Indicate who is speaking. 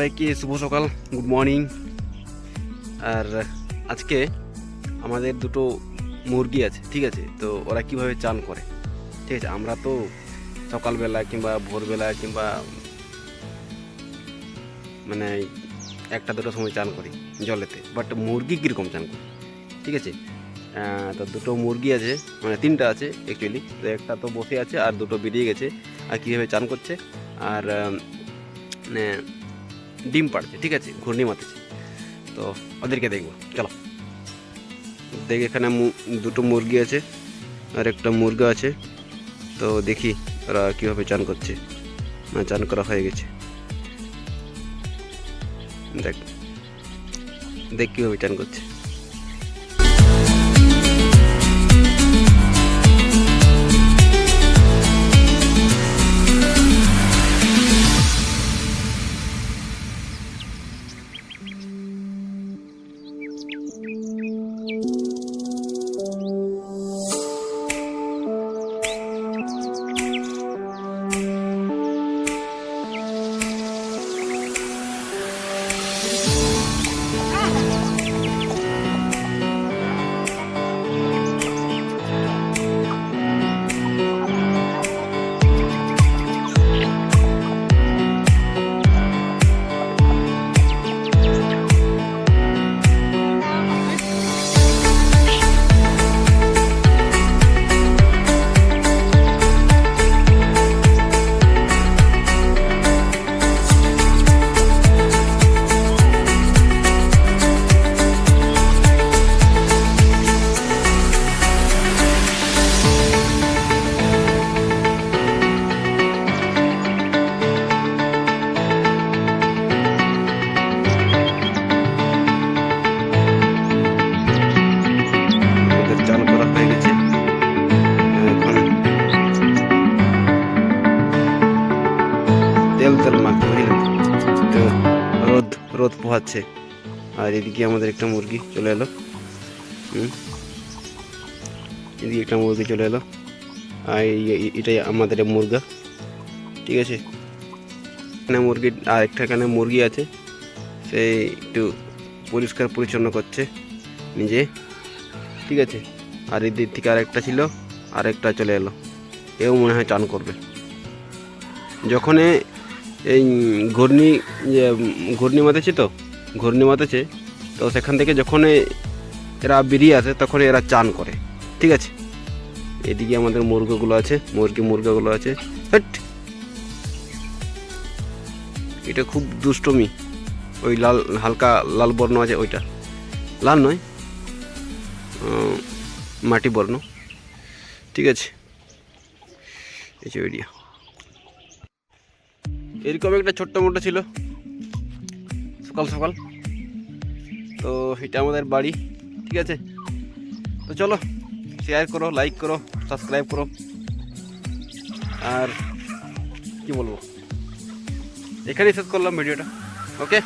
Speaker 1: সবাইকে শুভ সকাল good morning আর আজকে আমাদের দুটো মুরগি আছে, ঠিক আছে? তো ওরা কীভাবে চান করে? ঠিক আছে, আমরা তো সকালবেলা কিংবা ভোরবেলা কিংবা মানে একটা দুটো সময় চান করি জলেতে বাট মুরগি কীরকম চান করে? ঠিক আছে? তো দুটো মুরগি আছে মানে তিনটা আছে অ্যাকচুয়ালি তো একটা তো বসে আছে আর দুটো বেরিয়ে গেছে, আর কীভাবে চান করছে? আর মানে ডিম পাড়ছে ঠিক আছে? ঘূর্ণি মাতেছে তো ওদেরকে দেখব। চলো। দেখ, এখানে দুটো মুরগি আছে, আর একটা মুরগা আছে। তো দেখি ওরা কীভাবে চান করছে। না চান করা হয়ে গেছে। দেখ। দেখ কীভাবে চান করছে। তেল তেল মাখতে বুঝলেন তো রোদ রোদ পোহাচ্ছে। আর এদিকে আমাদের একটা মুরগি চলে এলো। এদিকে একটা মুরগি চলে এলো। আর এটাই আমাদের মুরগা। ঠিক আছে? এখানে মুরগি, আর একটা এখানে মুরগি আছে। সে একটু পরিষ্কার পরিচ্ছন্ন করছে নিজে। ঠিক আছে? আর এদিক থেকে আরেকটা ছিল, আরেকটা চলে এলো। এও মনে হয় চান করবে। যখন এই ঘূর্ণি ঘূর্ণি মাতেছে তো, ঘূর্ণি মাতেছে, তো সেখান থেকে যখন এরা বেরিয়ে আসে, তখন এরা চান করে, ঠিক আছে? এদিকে আমাদের মুরগিগুলো আছে, মুরগি মুরগাগুলো আছে হ্যাট এটা খুব দুষ্টমি, ওই লাল, হালকা লাল বর্ণ আছে ওইটা, লাল নয় মাটি বর্ণ, ঠিক আছে? এই যে এরকম একটা ছোট্ট মোটো ছিল। সকাল সকাল। তো এটা আমাদের বাড়ি, ঠিক আছে? তো চলো শেয়ার করো লাইক করো সাবস্ক্রাইব করো। আর কি বলব? এখানেই শেষ করলাম ভিডিওটা ওকে